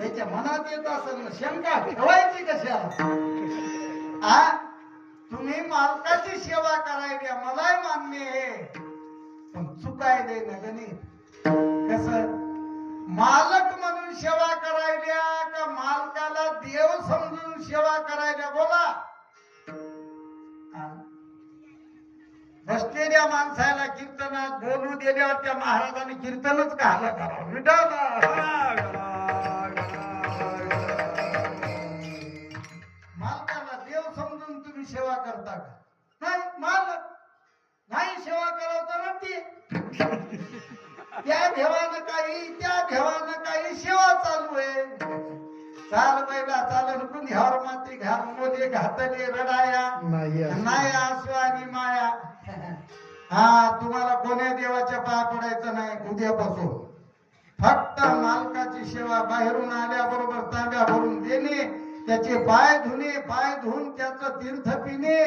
त्याच्या मनात येत असेल शंका ठेवायची कशाला? आ? तुम्ही मालकाची सेवा करायची मलाही मान्य आहे. पण चुकायले ना गणित कस? मालक म्हणून सेवा करायल्या का मालकाला देव समजून सेवा करायल्या? बोला. बसलेल्या माणसाला कीर्तनात बोलू दिल्यावर त्या महाराजांनी कीर्तनच कहाला करावं विठाला तुम्ही सेवा करता का? नाही मालक. नाही सेवा करावं तर रट्टी. त्या भेवानं काही त्या भेवानं काही सेवा चालू आहे. चाल बैला चालन कुण ह्यावर माती घाल मोदे घातले रडाया. नाही असं. आणि माया. हा तुम्हाला कोण्या देवाच्या पाया पडायचं नाही उद्यापासून. फक्त मालकाची सेवा बाहेरून आल्याबरोबर तांब्या त्याचे पाय धुणे पाय धुवून त्याचं तीर्थ पिणे.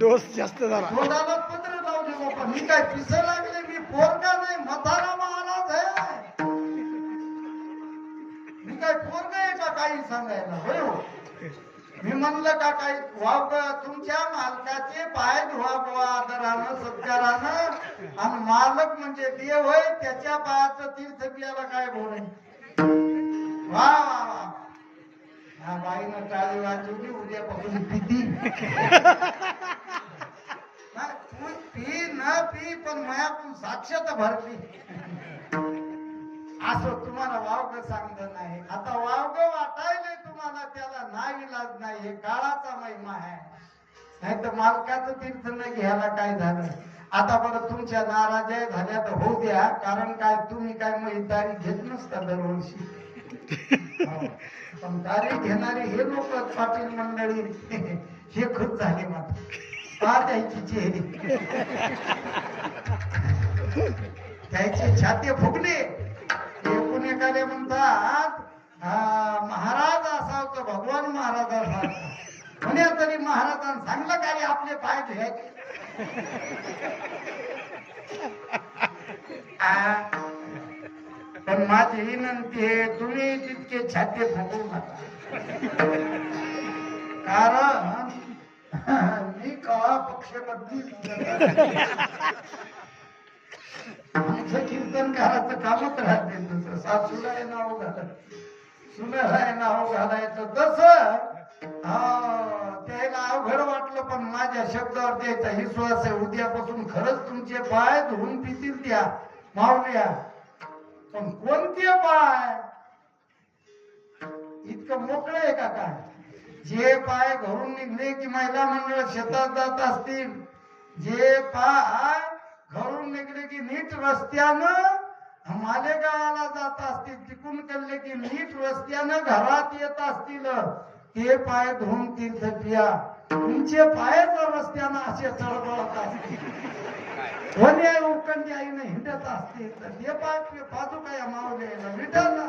डोस जास्त झाला. तोंडाला पत्र लावले बाबा मी काय पिस लागले? मी पोरगा नाही. म्हातारा महाराज आहे. मी काय पोरगा आहे का काही सांगायला? होय हो. मी म्हणलं का काही वाव तुमच्या मालकाचे पाय धुवा बुवा आदरानं. आणि मालक म्हणजे देव होय त्याच्या पायाचं तीर्थ पियाला काय बोल वा वा वा. हा बाईनं टाळी वाजवली उद्यापासून किती तू पी न पी पण मयातून साक्षात भरली असं तुम्हाला वावग सांगत नाही. आता वावग वाटायलंय तुम्हाला त्याला नाही इलाज नाही हे काळाचा महिमा आहे. नाही तर मालकाचं तीर्थ न घ्यायला काय झालं? आता बरं तुमच्या नाराज्या झाल्या तर होऊ द्या. कारण काय तुम्ही काय मग घेत नसता दरवर्षी. हो. पण तारीख घेणारे हे लोक पाटील मंडळी हे खुश झाले मात्र. पहा त्याची चेहरी. त्याचे छाते फुगले. एकूण एखाद्या म्हणतात "हा, महाराज असाव तर भगवान महाराज असा कोण्या तरी महाराजांनी सांगलं का रे आपले पाय धुयाचे पण माझी विनंती आहे तुम्ही तितके छाते फुगू नका कारण मी कवा पक्षपत्नी आमचं कीर्तनकाराचं कामच राहते तसं सासूला आहे नाव घालायचं सुनेला आहे नाव घालायचं. तसं हा, त्याला अवघड वाटलं पण माझ्या शब्दावर द्यायचा विश्वास आहे. उद्यापासून खरंच तुमचे पाय धुवून पितील त्या मावल्या. पण कोणते पाय? इतकं मोकळं आहे का काय? जे पाय घरून निघले की महिला मंडळ शेतात जात असतील. जे पाय घरून निघले की नीट रस्त्यानं मालेगावाला जात असतील. तिकून कळले की नीट रस्त्यानं घरात येत असतील. ते पाय धुवून तीर्थ पिया. तुमचे पायच रस्त्यानं असे चढबळत असतील कोणी आई उकंडी आईने हिंडत असतील तर ते पाय बाजू काय मावले विठाला